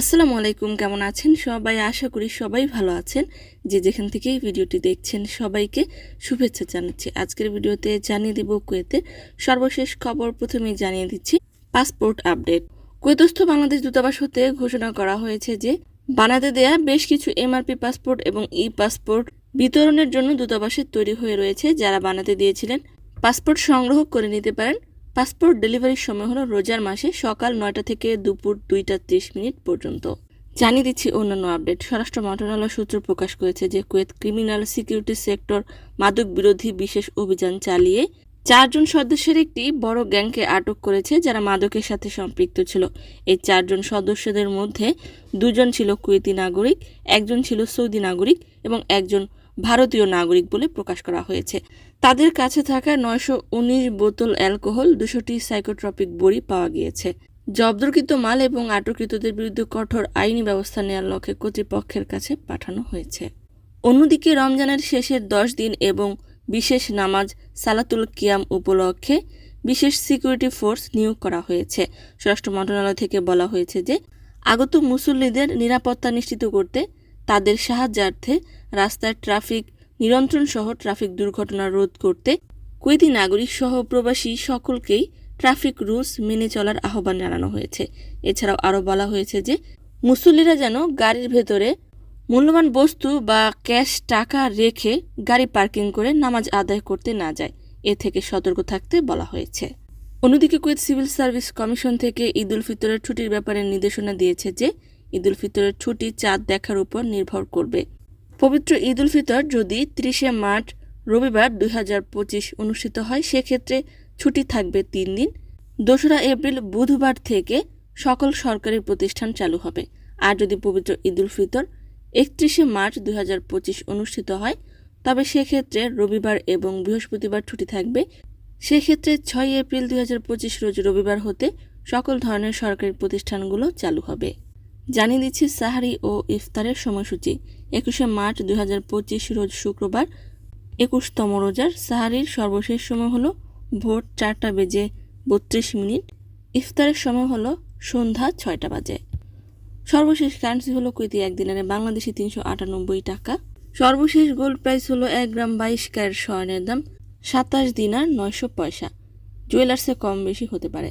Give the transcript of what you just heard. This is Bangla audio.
আসসালামু আলাইকুম, কেমন আছেন? সবাই আশা করি সবাই ভালো আছেন। যে যেখান থেকে এই ভিডিওটি দেখছেন সবাইকে শুভেচ্ছা জানাচ্ছি। আজকের ভিডিওতে জানিয়ে দেব কুয়েতের সর্বশেষ খবর প্রথমেই জানিয়ে দিচ্ছি পাসপোর্ট আপডেট। কুয়েতস্থ বাংলাদেশ দূতাবাস হতে ঘোষণা করা হয়েছে যে, বানাতে দেয়া বেশ কিছু এমআরপি পাসপোর্ট এবং ই পাসপোর্ট বিতরণের জন্য দূতাবাসে তৈরি হয়ে রয়েছে যারা বানাতে দিয়েছিলেন। পাসপোর্ট সংগ্রহ করে নিতে পারেন পাসপোর্ট ডেলিভারির সময় হলো রোজার মাসে সকাল নয়টা থেকে দুপুর দুইটা ত্রিশ মিনিট পর্যন্ত। জানিয়ে দিচ্ছি অন্যান্য আপডেট। স্বরাষ্ট্র মন্ত্রণালয় সূত্র প্রকাশ করেছে যে কুয়েত ক্রিমিনাল সিকিউরিটি সেক্টর মাদক বিরোধী বিশেষ অভিযান চালিয়ে চারজন সদস্যের একটি বড় গ্যাংকে আটক করেছে যারা মাদকের সাথে সম্পৃক্ত ছিল। এই চারজন সদস্যদের মধ্যে দুজন ছিল কুয়েতি নাগরিক, একজন ছিল সৌদি নাগরিক এবং একজন ভারতীয় নাগরিক বলে প্রকাশ করা হয়েছে। তাদের কাছে থাকা নয়শো উনিশ বোতল অ্যালকোহল, দুশোটি সাইকোট্রপিক বড়ি পাওয়া গিয়েছে। জব্দকৃত মাল এবং আটককৃতদের বিরুদ্ধে কঠোর আইনি ব্যবস্থা নেওয়ার লক্ষ্যে কর্তৃপক্ষের কাছে পাঠানো হয়েছে। অন্যদিকে রমজানের শেষের দশ দিন এবং বিশেষ নামাজ, সালাতুল কিয়াম উপলক্ষে বিশেষ সিকিউরিটি ফোর্স নিয়োগ করা হয়েছে। স্বরাষ্ট্র মন্ত্রণালয় থেকে বলা হয়েছে যে, আগত মুসল্লিদের নিরাপত্তা নিশ্চিত করতে তাদের সাহায্যার্থে রাস্তায় ট্রাফিক নিয়ন্ত্রণ সহ ট্রাফিক দুর্ঘটনা রোধ করতে কুয়েতি নাগরিক সহ প্রবাসী সকলকেই ট্রাফিক রুলস মেনে চলার আহ্বান জানানো হয়েছে। এছাড়াও আরও বলা হয়েছে যে, মুসল্লিরা যেন গাড়ির ভেতরে মূল্যবান বস্তু বা ক্যাশ টাকা রেখে গাড়ি পার্কিং করে নামাজ আদায় করতে না যায়। এ থেকে সতর্ক থাকতে বলা হয়েছে। অন্যদিকে কুয়েত সিভিল সার্ভিস কমিশন থেকে ঈদ উল ফিতরের ছুটির ব্যাপারে নির্দেশনা দিয়েছে যে ঈদ উল ফিতরের ছুটি চাঁদ দেখার উপর নির্ভর করবে। পবিত্র ঈদুল ফিতর যদি ত্রিশে মার্চ রবিবার দুই হাজার পঁচিশ অনুষ্ঠিত হয়, সেক্ষেত্রে ছুটি থাকবে তিন দিন। দোসরা এপ্রিল বুধবার থেকে সকল সরকারি প্রতিষ্ঠান চালু হবে। আর যদি পবিত্র ঈদুল ফিতর একত্রিশে মার্চ দুই হাজার পঁচিশ অনুষ্ঠিত হয়, তবে সেক্ষেত্রে রবিবার এবং বৃহস্পতিবার ছুটি থাকবে। সেক্ষেত্রে ছয় এপ্রিল দুই হাজার পঁচিশ রোজ রবিবার হতে সকল ধরনের সরকারি প্রতিষ্ঠানগুলো চালু হবে। জানিয়ে দিচ্ছি সাহারি ও ইফতারের সময়সূচি। একুশে মার্চ দুই হাজার পঁচিশ রোজ শুক্রবার, একুশতম রোজার সাহারির সর্বশেষ সময় হলো ভোর চারটা বেজে বত্রিশ মিনিট। ইফতারের সময় হলো সন্ধ্যা ছয়টা বাজে। সর্বশেষ কারেন্সি হলো কুইতি একদিনের বাংলাদেশি তিনশো আটানব্বই টাকা। সর্বশেষ গোল্ড প্রাইস হলো এক গ্রাম বাইশ ক্যারেট স্বর্ণের দাম সাতাশ দিনার নয়শো পয়সা। জুয়েলার্সে কম বেশি হতে পারে।